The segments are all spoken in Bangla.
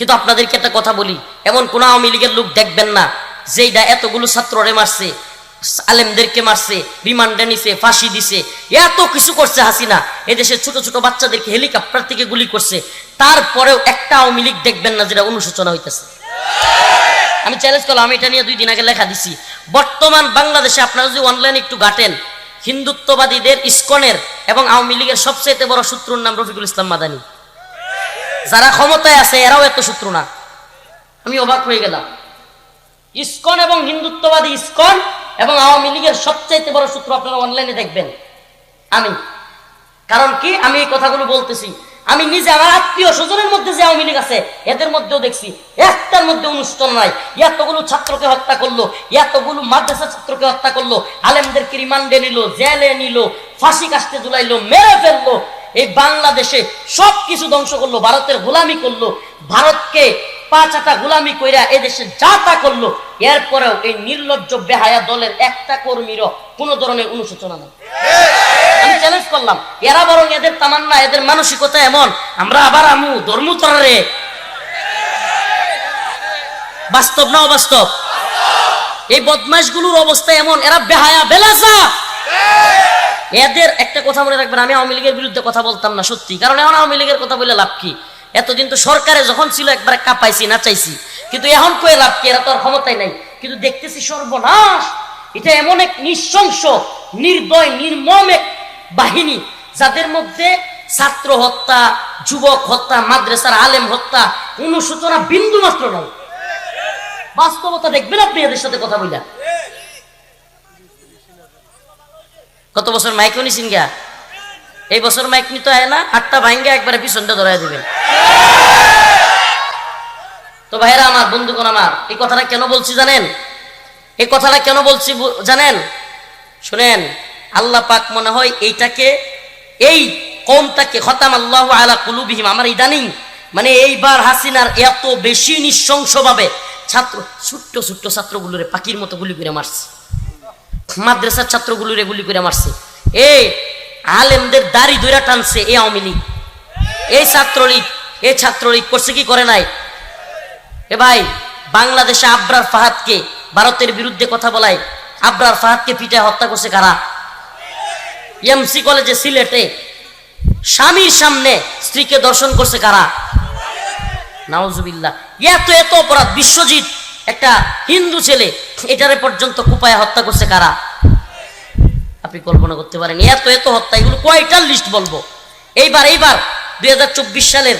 কিন্তু আপনাদেরকে একটা কথা বলি, এমন কোন আওয়ামী লীগের লোক দেখবেন না যেইটা এতগুলো ছাত্ররে মারছে, আলেমদেরকে মারছে, রিমান্ডে নিছে, ফাঁসি দিছে, এত কিছু করছে হাসিনা। এদেশের ছোট ছোট বাচ্চাদেরকে হেলিকপ্টার থেকে গুলি করছে, তারপরেও একটা আওয়ামী লীগ দেখবেন না যেটা অনুশোচনা হইতেছে। আমি চ্যালেঞ্জ করলাম, আমি এটা নিয়ে দুই দিন আগে লেখা দিছি। বর্তমান বাংলাদেশে আপনারা যদি অনলাইনে একটু ঘাটেন, হিন্দুত্ববাদীদের ইস্কনের এবং আওয়ামী লীগের সবচেয়ে বড় শত্রুর নাম রফিকুল ইসলাম মাদানী। যারা ক্ষমতায় আছে, এরাও এত শত্রু না। আমি অবাক হয়ে গেলাম। ইস্কন এবং হিন্দুত্ববাদী ইস্কন এবং আওয়ামী লীগের সবচাইতে বড় সূত্র আপনারা অনলাইনে দেখবেন। আমি। কারণ কি? আমি এই কথাগুলো বলতেছি। আমি নিজে আমার আত্মীয় স্বজনের মধ্যে যে আওয়ামী লীগ আছে, এদের মধ্যেও দেখছি। একটার মধ্যে অনুষ্ঠান নাই। এতগুলো ছাত্রকে হত্যা করল, এতগুলো মাদ্রাসা ছাত্রকে হত্যা করল, আলেমদেরকে রিমান্ডে নিল, জেলে নিল, ফাঁসি কাস্তে জুলাইলো মেরে ফেলল। এই বাংলাদেশে সব কিছু ধ্বংস করল, ভারতের গোলামি করল, ভারতকে পাঁচাটা গোলামি কইরা এদেশে যা তা করল, এরপরেও এই নির্লজ্জ বেহায়া দলের একটা কর্মীরও কোনো ধরনের অনুশোচনা নেই। আমি চ্যালেঞ্জ করলাম, এরা বরং এদের তামান্না, এদের মানসিকতা এমন, আমরা আবার আমু বাস্তব না অবাস্তব? এই বদমাইশগুলোর অবস্থা এমন, এরা বেহায়া বেলাসা এদের একটা কথা মনে রাখবেন, আমি আওয়ামী লীগের বিরুদ্ধে কথা বলতাম না, সত্যি। কারণ এখন আওয়ামী লীগের কথা বলে লাভ কি? এতদিন তো সরকারে যখন ছিল, একবারে কাঁপাইছি, নাচাইছি। কিন্তু এখন কয়ে লাভ কি? এরা তো আর ক্ষমতায় নাই। কিন্তু দেখতেছি সর্বনাশ। এটা এমন এক নিঃশংস, নির্দয়, নির্মম এক বাহিনী, যাদের মধ্যে ছাত্র হত্যা, যুবক হত্যা, মাদ্রাসার আলেম হত্যা অনুসূচনা বিন্দু মাত্র নাই। বাস্তবতা দেখবেন আপনি এদের সাথে কথা বললেন কত বছর মাইক নিছেন গা এই বছর মাইক নিতে হয় না আটটা ভাঙ্গা একবারে পিছনটা ধরাই দিবেন তো ভাইরা আমার, বন্ধুগণ আমার, এই কথাটা কেন বলছি জানেন? এই কথাটা কেন বলছি জানেন? শুনেন, আল্লাহ পাক মনে হয় এইটাকে, এই কমটাকে খতাম আল্লাহ আলা কুলুবিহিম। আমার ইদানিং মানে এইবার হাসিনার এত বেশি নৃশংসভাবে ছাত্র ছোট্ট ছোট্ট ছাত্রগুলোরে পাখির মতো গুলি করে মারছে। মাদ্রাসার ছাত্রগুলোরে গুলি করে মারছে। এই আলেমদের দাড়ি দইরা টানছে এই আওয়ামী লীগ। এই ছাত্রলীগ এই ছাত্রলীগ করছে কি করে নাই? এ ভাই, বাংলাদেশে আবরার ফাহাদকে ভারতের বিরুদ্ধে কথা বলায়, আবরার ফাহাদকে পিটায় হত্যা করছে কারা? এমসি কলেজে সিলেটে স্বামীর সামনে স্ত্রীকে দর্শন করছে কারা? নাওজুবিল্লাহ এত এত অপরাধ, বিশ্বজিৎ একটা হিন্দু ছেলে, এটারে পর্যন্ত কুপায় হত্যা করছে কারা? আপনি কল্পনা করতে পারেন, এত এত হত্যা, এগুলো কয়টার লিস্ট বলব? এইবার এইবার, দুই হাজার চব্বিশ সালের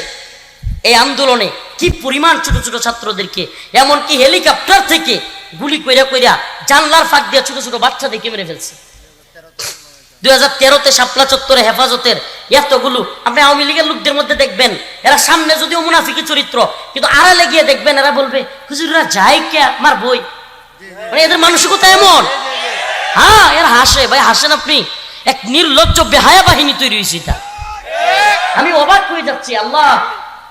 এই আন্দোলনে কি পরিমাণ ছোট ছোট ছাত্রদেরকে, এমনকি হেলিকপ্টার থেকে গুলি কইরা কইরা জানলার ফাঁক দিয়ে ছোট ছোট বাচ্চাদেরকে মেরে ফেলছে। দুই হাজার তেরোতে শাপলা চত্বরে হেফাজতের এতগুলো আপনি আওয়ামী লীগের লোকদের মধ্যে দেখবেন এরা সামনে যদিও মুনাফিকি চরিত্র কিন্তু আড়ালে গিয়ে দেখবেন এরা বলবে যাই কে আমার বই? মানে এদের মানসিকতা এমন। হ্যাঁ এরা হাসে। ভাই হাসেন আপনি? এক নির্লজ্জ বেহায়া বাহিনী তৈরি হয়েছে এটা। আমি অবাক হয়ে যাচ্ছি আল্লাহ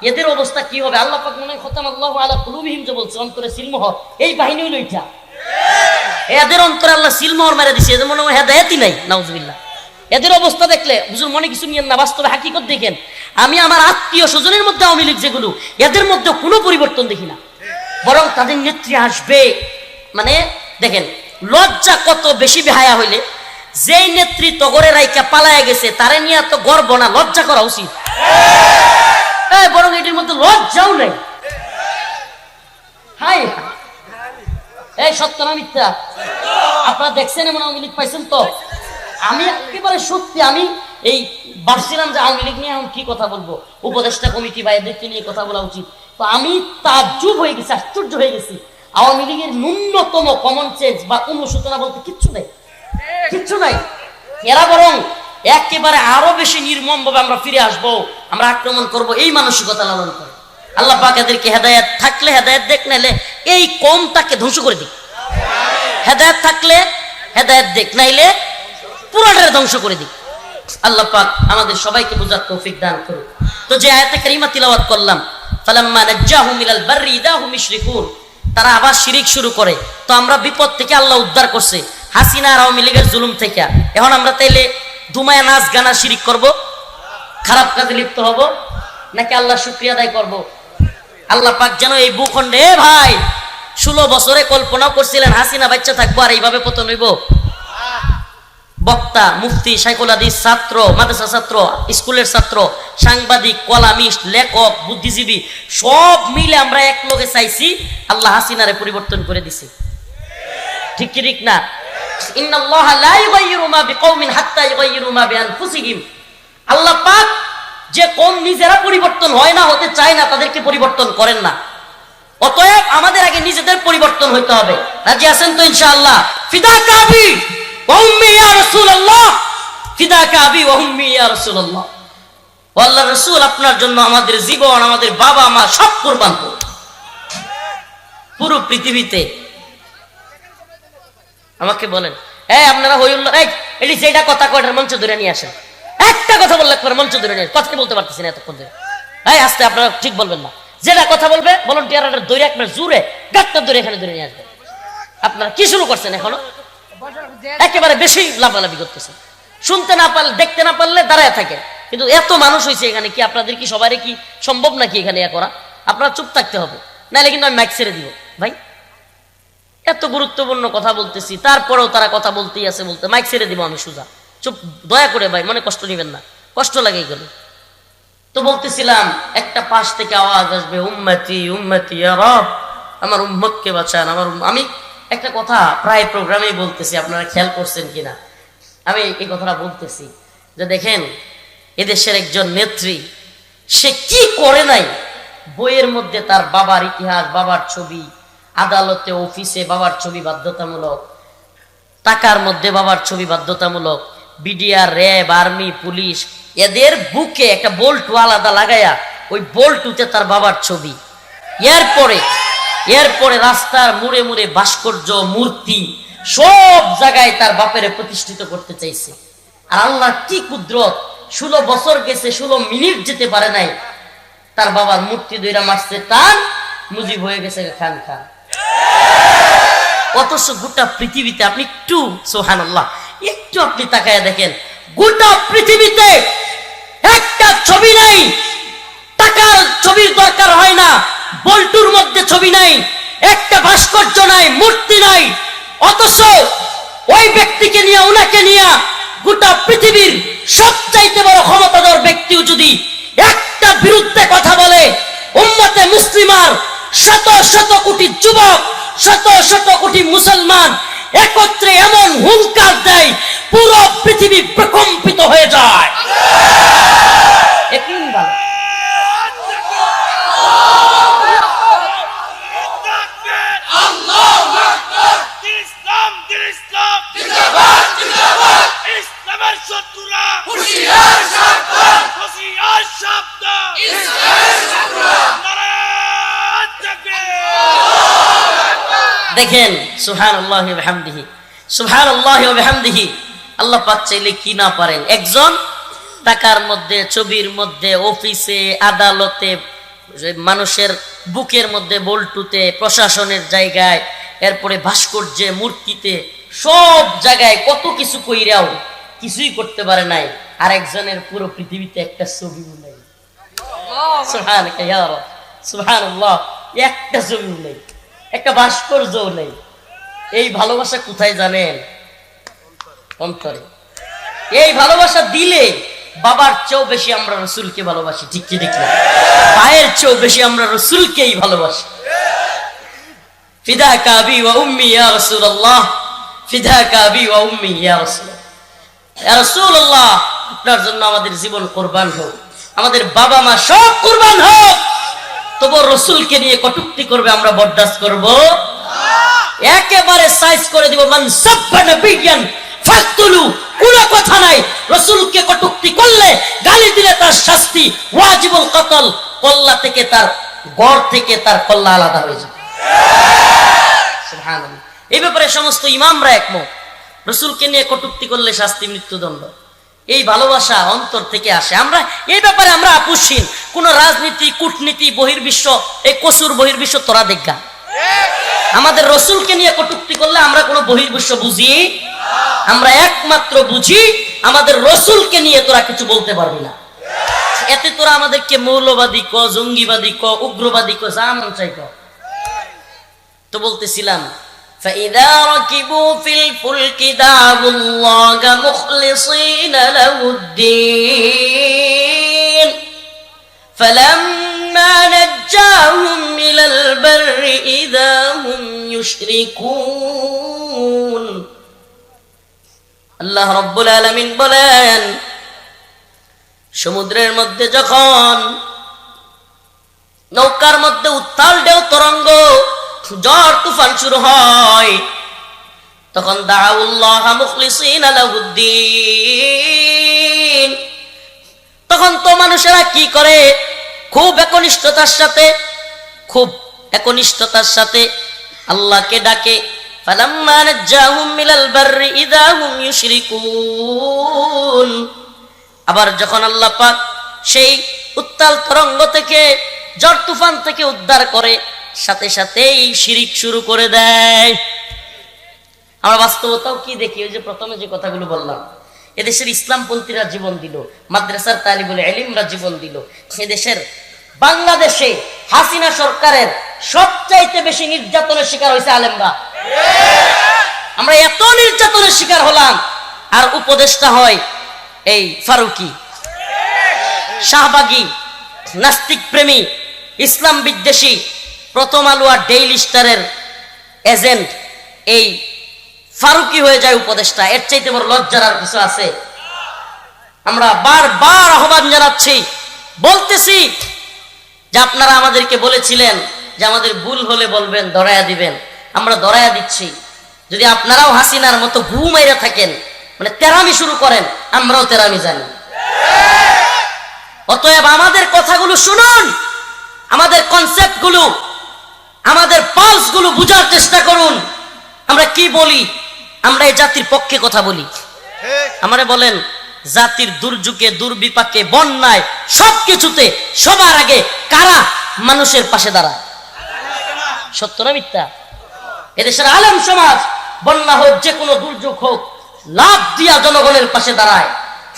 এদের অবস্থা কি হবে? আল্লাহ পাক মনে খতাম আল্লাহ আলা কুলুবিহিম যে বলছে অন্তরে সিলমোহর। এই বাহিনী হইল এটা। এদের অন্তরে আল্লাহ সিলমোহর মেরে দিছে, এদের মনে হয় হেদায়তই নাই, নাউজুবিল্লাহ। এদের অবস্থা দেখলে হুজুর মনে কিছু নিয়েন না, বাস্তবে হাকিকত দেখেন। আমি আমার আত্মীয় স্বজনের মধ্যে আওয়ামী লীগ যেগুলো, এদের মধ্যে কোনো পরিবর্তন দেখি না। বরং তাদের নেত্রী আসবে মানে দেখেন, লজ্জা কত বেশি বেহায়া হইলে, যেই নেত্রী তগরে রাইকা পালায়া গেছে, তারে নিয়ে তো গর্ব না, লজ্জা করা উচিত। বরং এটির মধ্যে লজ্জাও নেই। হাই হাই। এই, সত্য না মিথ্যা? আপনারা দেখছেন এমন আওয়ামী লীগ পাইছেন তো? আমি একেবারে সত্যি, আমি এই ভাবছিলাম যে আওয়ামী লীগ নিয়ে এখন কি কথা বলব? উপদেষ্টা কমিটি বা এদেরকে নিয়ে কথা বলা উচিত। তো আমি তাজ্জুব হয়ে গেছি, আশ্চর্য হয়ে গেছি। আওয়ামী লীগের ন্যূনতম কমন সেন্স বা অনুশোচনা বলতে কিচ্ছু নেই। কিচ্ছু নাই। এরা বরং একেবারে আরও বেশি নির্মম ভাবে আমরা ফিরে আসব, আমরা আক্রমণ করব, এই মানসিকতা লালন করে। আল্লাহ পাক এদেরকে হেদায়াত থাকলে হেদায়াত দেখ, নাইলে এই কমটাকে ধ্বংস করে দিক। হেদায়াত থাকলে হেদায়াত দেখ, নাইলে পুরাটারে ধ্বংস করে দিক। আল্লাহ পাক আমাদের সবাইকে বোঝার তৌফিক দান করুন তো যে আয়াতে কারিমা তিলাওয়াত করলাম, ফালাম্মা নাজ্জাহুম ইলাল বাররি ইদাহুম ইশরিকুন, তারা আবার শিরিক শুরু করে। তো আমরা বিপদ থেকে আল্লাহ উদ্ধার করছে হাসিনা আর আওয়ামী লীগের জুলুম থেকে। এখন আমরা তাইলে ধুমায় নাচ গানা শিরিক করব? খারাপ কাজে লিপ্ত হব? নাকি আল্লাহ শুক্রিয়া আদায় করব? আল্লাহ পাক যেন এই ভূখণ্ডে, ভাই, ষোলো বছরে কল্পনা করছিলেন, হাসিনা বাচ্চা থাকব আর এইভাবে পতন হইব। বক্তা, মুফতি শাইকুল হাদিস, ছাত্র, মাদ্রাসা ছাত্র, স্কুলের ছাত্র, সাংবাদিক, কলামিস্ট, লেখক, বুদ্ধিজীবী, সব মিলে আমরা এক লোকে চাইছি, আল্লাহ হাসিনারে পরিবর্তন করে দিছি। ঠিক কি ঠিক না? ইন্নাল্লাহা লা ইউগাইয়িরু মা বিকওমিন হাত্তা ইউগাইয়িরু মা বিআনফুসিহিম। আল্লাহ পাক যে কোন নিজেরা পরিবর্তন হয় না, হতে চায় না, তাদেরকে পরিবর্তন করেন না। অতএব আমাদের আগে নিজেদের পরিবর্তন হইতে হবে। রাজি আছেন তো ইনশাআল্লাহ? ফিদা কাবি উম্মি ইয়া রাসূলুল্লাহ। ফিদা কাবি উম্মি ইয়া রাসূলুল্লাহ। আল্লাহ রাসূল, আপনার জন্য আমাদের জীবন, আমাদের বাবা মা সব কুরবান করব পুরো পৃথিবীতে। আমাকে বলেন, এই আপনারা হইউল্লাহ, এই এটি যেটা কথা কয়টার মঞ্চ ধরে নিয়ে আসেন? একটা কথা বললে একবার মঞ্চ ধরে নিয়ে কথা বলতে পারতেছি না এতক্ষণ ধরে। এই, আস্তে আপনারা ঠিক বলবেন না। যেটা কথা বলবে, ভলন্টিয়াররা ধরে একবার জুড়ে গাটটা ধরে এখানে ধরে নিয়ে আসবে। আপনারা কি শুরু করছেন এখনও? একেবারে বেশি লাফালাফি করতেছেন। শুনতে না পারলে, দেখতে না পারলে দাঁড়ায় থাকে। কিন্তু এত মানুষ হয়েছে এখানে কি আপনাদের কি সবারই কি সম্ভব নাকি এখানে ইয়া করা? আপনারা চুপ থাকতে হবে। নাহলে কিন্তু আমি মাইক ছেড়ে দিব। ভাই, এত গুরুত্বপূর্ণ কথা বলতেছি, তারপরেও তারা কথা বলতেই আছে বলতে। মাইক ছেড়ে দিব আমি সুজা। চুপ, দয়া করে ভাই, মনে কষ্ট নেবেন না। কষ্ট লাগে গেল। তো বলতেছিলাম, একটা পাশ থেকে আওয়াজ আসবে, উম্মতি উম্মতি আমার উম্মতকে বাঁচান, আমার আমি একটা কথা প্রায় প্রোগ্রামেই বলতেছি, আপনারা খেয়াল করছেন কিনা? আমি এই কথাটা বলতেছি যে দেখেন, এদেশের একজন নেত্রী, সে কি করে নাই বইয়ের মধ্যে তার বাবার ইতিহাস, বাবার ছবি, আদালতে, অফিসে বাবার ছবি বাধ্যতামূলক, টাকার মধ্যে বাবার ছবি বাধ্যতামূলক বিডিআর র্যাব, আর্মি, পুলিশ, এদের বুকে একটা বোল্টু আলাদা লাগায়া ওই বোল্টুতে তার বাবার ছবি। এরপরে এরপরে রাস্তার মুড়ে মুড়ে ভাস্কর্য, মূর্তি সব জায়গায় তার বাপের প্রতিষ্ঠিত করতে চাইছে। আর আল্লাহ কি কুদরত, ষোলো বছর গেছে, ষোলো মিনিট যেতে পারে নাই। তার বাবার মূর্তি দইরা মারছে টান মুজিব হয়ে গেছে খান খান। অথচ গোটা পৃথিবীতে আপনি একটু সোহান আল্লাহ একটু আপনি তাকায় দেখেন। গোটা পৃথিবীতে একটা ছবি নাই। টাকার ছবির দরকার হয় না। বল্টুর মধ্যে ছবি নাই। একটা ভাস্কর্য নাই, মূর্তি নাই। অথচ ওই ব্যক্তিকে নিয়ে, ওনাকে নিয়ে গোটা পৃথিবীর সবচাইতে বড় ক্ষমতাধর ব্যক্তিও যদি একটা বিরুদ্ধে কথা বলে, উম্মতে মুসলিমার শত শত কোটি যুবক, শত শত কোটি মুসলমান একত্রে এমন হুঙ্কার দেয় পুরো পৃথিবী প্রকম্পিত হয়ে যায়। শত্রুরা। দেখেন সুহান আল্লাহ হামদিহি সুহান আল্লাহ হামদিহি আল্লাহ পাক চাইলে কি না পারেন? একজন টাকার মধ্যে ছবির মধ্যে অফিসে আদালতে মানুষের বুকের মধ্যে বল্টুতে প্রশাসনের জায়গায় এরপরে ভাস্কর্যে মূর্তিতে সব জায়গায় কত কিছু কইরাও কিছুই করতে পারে নাই। আর একজনের পুরো পৃথিবীতে একটা ছবি নাই। রব। সুবহানাল্লাহ একটা ছবিও নেই। একটা ভাস্কর্যও নেই। এই ভালোবাসা কোথায় জানেন? অন্তরে এই ভালোবাসা দিলে বাবার চেয়েও বেশি আমরা রসুলকে ভালোবাসি, ঠিক কি, ঠিক না? ভাইয়ের চেয়েও বেশি আমরা রসুলকেই ভালোবাসি। ফিদা কাবি ওয়া উম্মি ইয়া রাসূলুল্লাহ, ফিদা কাবি ওয়া উম্মি ইয়া রাসূলুল্লাহ ইয়া রাসূলুল্লাহ, আপনার জন্য আমাদের জীবন কোরবান হোক। আমাদের বাবা মা সব কোরবান হোক। তবু রসুলকে নিয়ে কটুক্তি করবে, আমরা বরদাস্ত করব। একেবারে সাইজ করে দিব, মান বিজ্ঞান ফাকতুলু, কোনো কথা নাই। রসুলকে কটুক্তি করলে গালি দিলে তার শাস্তি, ওয়াজিবুল কতল, কল্লা থেকে তার গড় থেকে তার কল্লা আলাদা হয়ে যাবে। এই ব্যাপারে সমস্ত ইমামরা একমত। রসুলকে নিয়ে কটুক্তি করলে শাস্তি, মৃত্যুদণ্ড। এই ভালোবাসা অন্তর থেকে আসে। আমরা এই ব্যাপারে আমরা আপুসীন কোন রাজনীতি, কূটনীতি, বহির্বিশ্ব, এই কসুর বহির্বিশ্ব তোরা দেখা আমাদের রসুলকে নিয়ে কটুক্তি করলে আমরা কোনো বহির্বিশ্ব বুঝি? আমরা একমাত্র বুঝি, আমাদের রসুলকে নিয়ে তোরা কিছু বলতে পারবি না। এতে তোরা আমাদেরকে মৌলবাদী ক, জঙ্গিবাদী ক, উগ্রবাদী ক, যা চাই ক। তো বলতেছিলাম فإذا ركبوا في الفلك دعوا الله مخلصين له الدين فلما نجاهم إلى البر إذا هم يشركون আল্লাহ রব্বুল আলমিন বলেন সমুদ্রের মধ্যে যখন নৌকার মধ্যে উত্তাল ঢেউ তরঙ্গ ঝড় তুফান শুরু হয়। তখন দাউল্লাহ মুখলিসিন আলাউদ্দিন তখন তো মানুষেরা কি করে? খুব একনিষ্ঠতার সাথে, খুব একনিষ্ঠতার সাথে আল্লাহকে ডাকে আবার যখন আল্লাহ পাক সেই উত্তাল তরঙ্গ থেকে, ঝড় তুফান থেকে উদ্ধার করে সাথে সাথেই শিরিক শুরু করে দেয়। আমরা বাস্তবতাও কি দেখি? ওই যে প্রথমে যে কথাগুলো বললাম, এদেশের ইসলামপন্থীরা জীবন দিল, মাদ্রাসার তালিবুল এলিমরা জীবন দিল, এদেশের বাংলাদেশে হাসিনা সরকারের সবচাইতে বেশি নির্যাতনের শিকার হয়েছে আলেমরা। আমরা এত নির্যাতনের শিকার হলাম, আর উপদেষ্টা হয় এই ফারুকি। শাহবাগী, নাস্তিক প্রেমী, ইসলাম বিদ্বেষী প্রথম আলু আর ডেইলি স্টারের এজেন্ট এই ফারুকি হয়ে যায় উপদেষ্টা। এর চাইতে বড় লজ্জার আর কিছু আছে? আমরা বারবার আহ্বান জানাচ্ছি, বলতেছি যে আপনারা আমাদেরকে বলেছিলেন যে আমাদের ভুল হলে বলবেন দরায়া দিবেন। আমরা দরায়া দিচ্ছি। যদি আপনারাও হাসিনার মতো ঘু মেরে থাকেন মানে তেরামি শুরু করেন, আমরাও তেরামি জানি। অতএব আমাদের কথাগুলো শুনুন, আমাদের কনসেপ্টগুলো আমাদের পালসগুলো বুঝার চেষ্টা করুন। আমরা কি বলি? আমরা এই জাতির পক্ষে কথা বলি। আমারে বলেন জাতির দুর্যোগে দুর্বিপাকে বন্যায় সবকিছুতে সবার আগে কারা মানুষের পাশে দাঁড়ায়? সত্য না মিথ্যা? এদেশের আলেম সমাজ বন্যা হোক যে কোনো দুর্যোগ হোক লাভ দিয়া জনগণের পাশে দাঁড়ায়।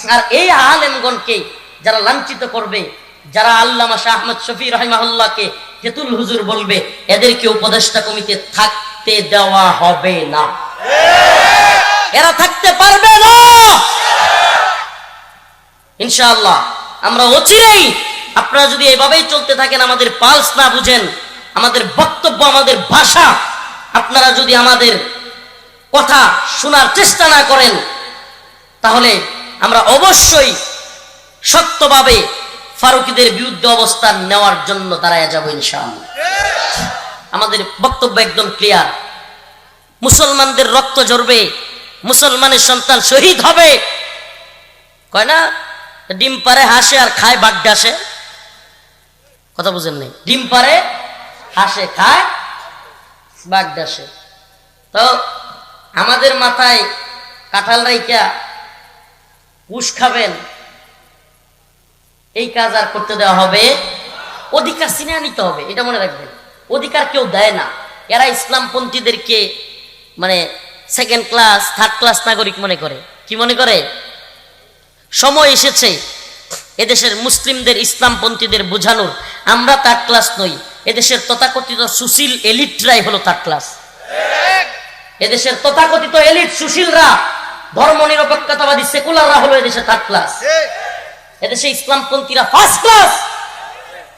আর এই আলেমগণকে যারা লাঞ্ছিত করবে যারা আল্লামা শাহ আহমদ শফি রহিমাহুল্লাহকে তেতুল হুজুর বলবে, এদেরকে উপদেষ্টা কমিতে থাকতে দেওয়া হবে না। এরা থাকতে পারবে না। ইনশাআল্লাহ, আমরা অচিরেই আপনারা যদি এভাবেই চলতে থাকেন, আমাদের পালস না বুঝেন, আমাদের বক্তব্য, আমাদের ভাষা, আপনারা যদি আমাদের কথা শোনার চেষ্টা না করেন, তাহলে আমরা অবশ্যই শক্তভাবে ফারুকিদের বিরুদ্ধে অবস্থান নেওয়ার জন্য দাঁড়ায় যাব ইনশাআল্লাহ। আমাদের বক্তব্য একদম ক্লিয়ার মুসলমানদের রক্ত ঝরবে, মুসলমানের সন্তান শহীদ হবে। কয় না? ডিম পারে হাসে আর খায় বাঘ ডাসে কথা বুঝেন নেই? ডিম পারে হাসে, খায় বাঘ ডাসে তো আমাদের মাথায় কাঁঠাল রাইকা উস খাবেন। এই কাজ আর করতে দেওয়া হবে। অধিকার সিনে নিতে হবে, এটা মনে রাখবেন। অধিকার কেউ দেয় না। এরা ইসলামপন্থীদেরকে মানে সেকেন্ড ক্লাস থার্ড ক্লাস নাগরিক মনে করে। কি মনে করে? সময় এসেছে এদেশের মুসলিমদের, ইসলামপন্থীদের বোঝানোর। আমরা থার্ড ক্লাস নই। এদেশের তথাকথিত সুশীল এলিটরাই হলো থার্ড ক্লাস এদেশের তথাকথিত এলিট সুশীলরা ধর্ম নিরপেক্ষতাবাদী সেকুলাররা হলো এদেশের থার্ড ক্লাস এদেশে ইসলামপন্থীরা ফার্স্ট ক্লাস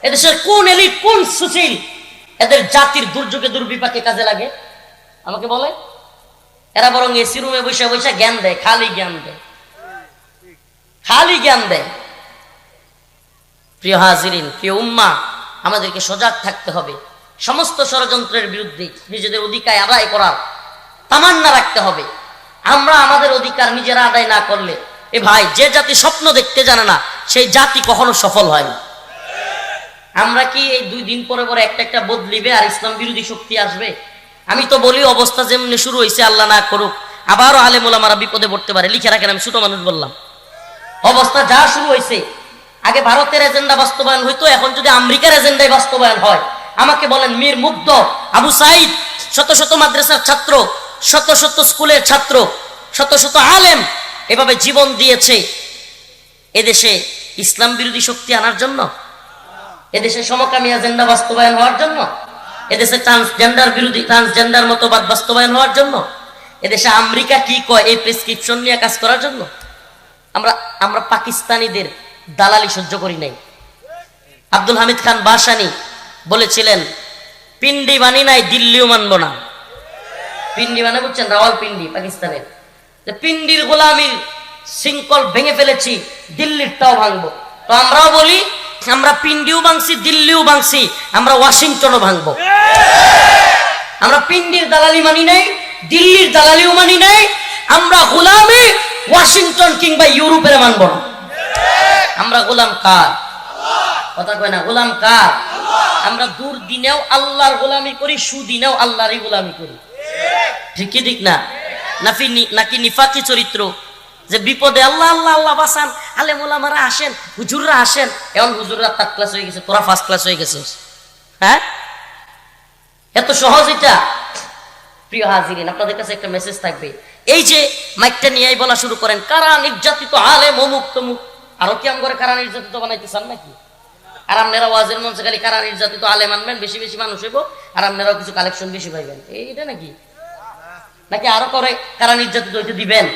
এদেশের কোন এলিট কোন সুশীল, এদের জাতির দুর্যোগে, দুর্বিপাকে কাজে লাগে? আমাকে বলে? এরা বরং এসি রুমে বসে বসে জ্ঞান দেয়, খালি জ্ঞান দেয়। খালি জ্ঞান দেয়। প্রিয় হাজিরিন, প্রিয় উম্মা, আমাদেরকে সজাগ থাকতে হবে। সমস্ত ষড়যন্ত্রের বিরুদ্ধে নিজেদের অধিকার আদায় করার তামান্না রাখতে হবে। আমরা আমাদের অধিকার নিজেরা আদায় না করলে, এ ভাই, যে জাতি স্বপ্ন দেখতে জানে না সেই জাতি কখনো সফল হয় না আমরা কি এই দুই দিন পরে পরে একটা একটা বদলিবে আর ইসলাম বিরোধী শক্তি আসবে? আমি তো বলি, অবস্থা যেমনি শুরু হয়েছে আল্লাহ না করুক, আবারও আলেমুল আমারা বিপদে পড়তে পারে। লিখে রাখেন, আমি ছোট মানুষ বললাম। অবস্থা যা শুরু হয়েছে আগে ভারতের এজেন্ডা বাস্তবায়ন হইতো, এখন যদি আমেরিকার এজেন্ডায় বাস্তবায়ন হয়, আমাকে বলেন, মীর মুগ্ধ, আবু সাইদ, শত শত মাদ্রাসার ছাত্র, শত শত স্কুলের ছাত্র, শত শত আলেম, এভাবে জীবন দিয়েছে। এদেশে ইসলাম বিরোধী শক্তি আনার জন্য, এদেশে সমকামী এজেন্ডা বাস্তবায়ন হওয়ার জন্য, এদেশে ট্রান্সজেন্ডার বিরোধী ট্রান্সজেন্ডার মতবাদ বাস্তবায়ন হওয়ার জন্য, এদেশে আমেরিকা কি কয় এই প্রেসক্রিপশন নিয়ে কাজ করার জন্য, আমরা আমরা পাকিস্তানিদের দালালি সহ্য করি নাই। আব্দুল হামিদ খান বাসানি বলেছিলেন, পিন্ডি মানি নাই, দিল্লিও মানব না। পিন্ডি মানে বুঝছেন রাওয়াল পিন্ডি পাকিস্তানের পিন্ডির গোলামির শৃঙ্খল ভেঙে ফেলেছি দিল্লিরটাও ভাঙবো। তো আমরাও বলি, আমরা পিন্ডিও ভাঙছি, দিল্লিও ভাঙছি, আমরা ওয়াশিংটনও ভাঙবো। আমরা পিন্ডির দালালি মানি নাই, দিল্লির দালালিও মানি নাই, আমরা গোলামি ওয়াশিংটন কিংবা ইউরোপের মানব না। আমরা গোলাম কার? কথা কয় না, গোলাম কার? আমরা দূর দিনেও আল্লাহর গোলামি করি, সুদিনেও আল্লাহরই গোলামি করি। ঠিকই ঠিক না? নাফি নি- নাকি নিফাকি চরিত্র? যে বিপদে আল্লাহ আল্লাহ আল্লাহ বাসান আলে মোলামারা আসেন, হুজুররা আসেন, এখন হুজুররা থার্ড ক্লাস হয়ে গেছে, তোরা ফার্স্ট ক্লাস হয়ে গেছিস। হ্যাঁ? এত সহজ এটা। প্রিয় হাজিরিন, আপনাদের কাছে একটা মেসেজ থাকবে। এই যে মাইকটা নিয়েই বলা শুরু করেন, কারা নির্যাতিত আলে মমুক তমুক? আরও কি আম করে কারা নির্যাতিত বানাইতে চান নাকি? আর আপনারা ওয়াজের মঞ্চে খালি কারা নির্যাতিত আলে মানবেন বেশি বেশি মানুষ হইব আর আপনারাও কিছু কালেকশন বেশি পাইবেন। এইটা নাকি? নাকি আরও করে কারা নির্যাতিত হইতে দিবেন?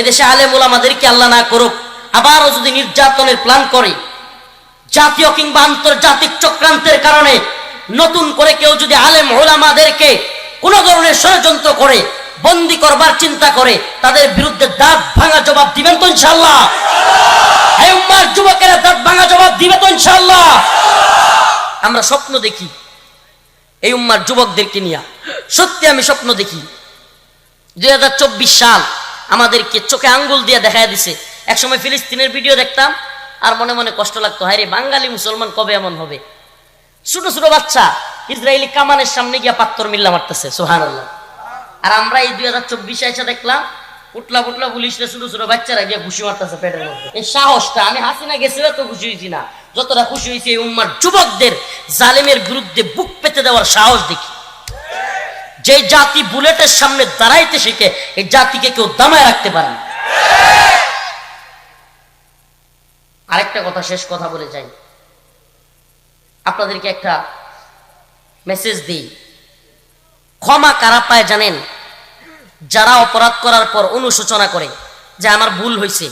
এদেশে আলে মোলামাদেরকে আল্লাহ না করুক, আবারও যদি নির্যাতনের প্ল্যান করে, জাতীয় কিংবা আন্তর্জাতিক চক্রান্তের কারণে নতুন করে কেউ যদি আলেম ওলামাদেরকে কোন ধরনের ষড়যন্ত্র করে, বন্দি করবার চিন্তা করে, তাদের বিরুদ্ধে দাঁত ভাঙা জবাব দিবেন তো ইনশাল্লাহ যুবকেরা, দাঁত ভাঙা জবাব দিবে তো ইনশাল্লাহ আমরা স্বপ্ন দেখি, এই উম্মার যুবকদেরকে নিয়ে। সত্যি আমি স্বপ্ন দেখি, দুই হাজার চব্বিশ সাল আমাদেরকে চোখে আঙ্গুল দিয়ে দেখায় দিছে। একসময় ফিলিস্তিনের ভিডিও দেখতাম, আর মনে মনে কষ্ট লাগতো, হায় রে, বাঙালি মুসলমান কবে এমন হবে? ছোট ছোট বাচ্চা, ইসরায়েলি কামানের সামনে গিয়া পাত্তর মিল্লা মারতেছে সোহান আর আমরা এই দুই হাজার চব্বিশে এসে দেখলাম, উঠলা পুটলা পুলিশরা ছোট ছোট বাচ্চারা গিয়ে ঘুষি মারতেছে পেটের মধ্যে। এই সাহসটা, আমি হাসিনা গেছিল তো খুশি হয়েছি না। যতটা খুশি হয়েছি এই উম্মার যুবকদের, জালেমের বিরুদ্ধে বুক পেতে দেওয়ার সাহস দেখি। যে জাতি বুলেটের সামনে দাঁড়াইতে শিখে, এই জাতিকে কেউ দামায় রাখতে পারে না। আরেকটা কথা শেষ কথা বলে যাই। আপনাদেরকে একটা মেসেজ দিই। ক্ষমা কারা পায় জানেন? যারা অপরাধ করার পর অনুশোচনা করে যে আমার ভুল হয়েছে